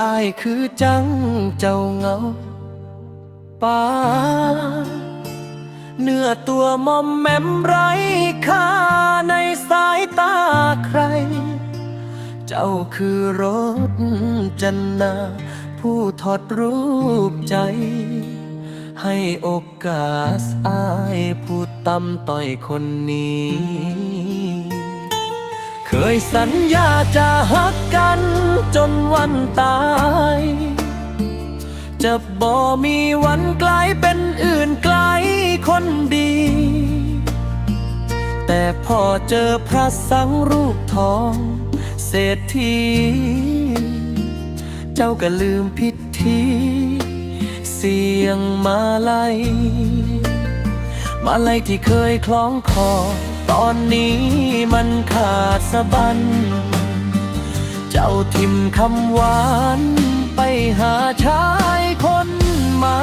อายคือจังเจ้าเงาป้าเนื้อตัวมอมแมมไรค่าในสายตาใคร เจ้าคือรถจันนา ผู้ถอดรูปใจ ให้โอกาสอายผู้ตำต่อยคนนี้ เคยสัญญาจะฮักกันจนวันตาย จะบ่มีวันกลายเป็นอื่นไกลคนดี แต่พอเจอพระสังรูปทอง เศรษฐี เจ้าก็ลืมพิธี เสียงมาลัย มาลัยที่เคยคล้องคอ ตอนนี้มันขาดสะบัน เจ้าทิมคำหวาน ไปหาชายคนใหม่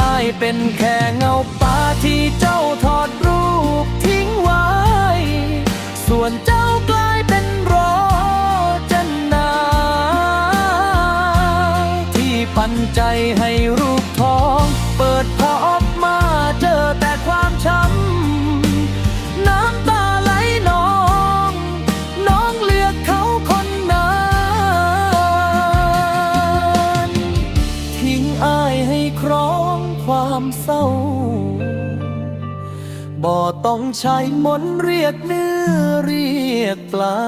อายเป็นแค่เงาป่าที่เจ้าถอดรูปทิ้งไว้ ส่วนเจ้า ใจให้รูปทอง เปิดพอออกมาเจอแต่ความช้ำ น้ำตาไหลนอง น้องเลือกเขาคนนั้นทิ้งอายให้ครองความเศร้า บ่ต้องใช้มนเรียกเนื้อเรียกปลา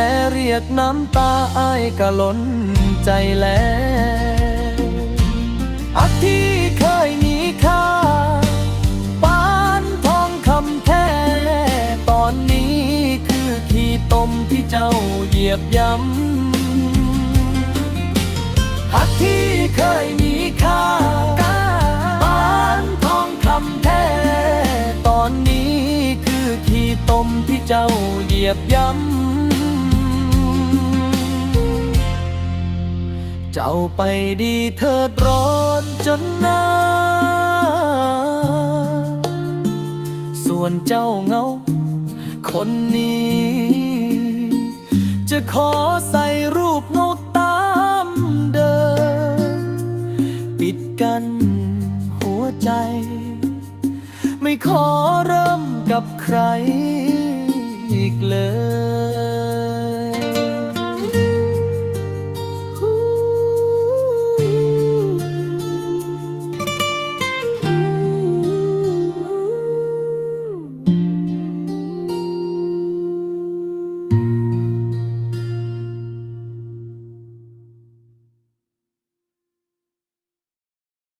ค่เรียกน้ำตาอายก็ล้นใจแล้วอักที่เคยมีค่าปานทองคำแท้ ตอนนี้คือขี้ตมที่เจ้าเหยียบย้ำหักที่เคยมีค่าปานทองคำแท้ ตอนนี้คือขี้ตมที่เจ้าเหยียบย้ำ เจ้าไปดีเถิดร้อนจนหนาส่วนเจ้าเงา คนนี้ จะขอใส่รูปนกตามเดิม ปิดกันหัวใจ ไม่ขอเริ่มกับใครอีกเลย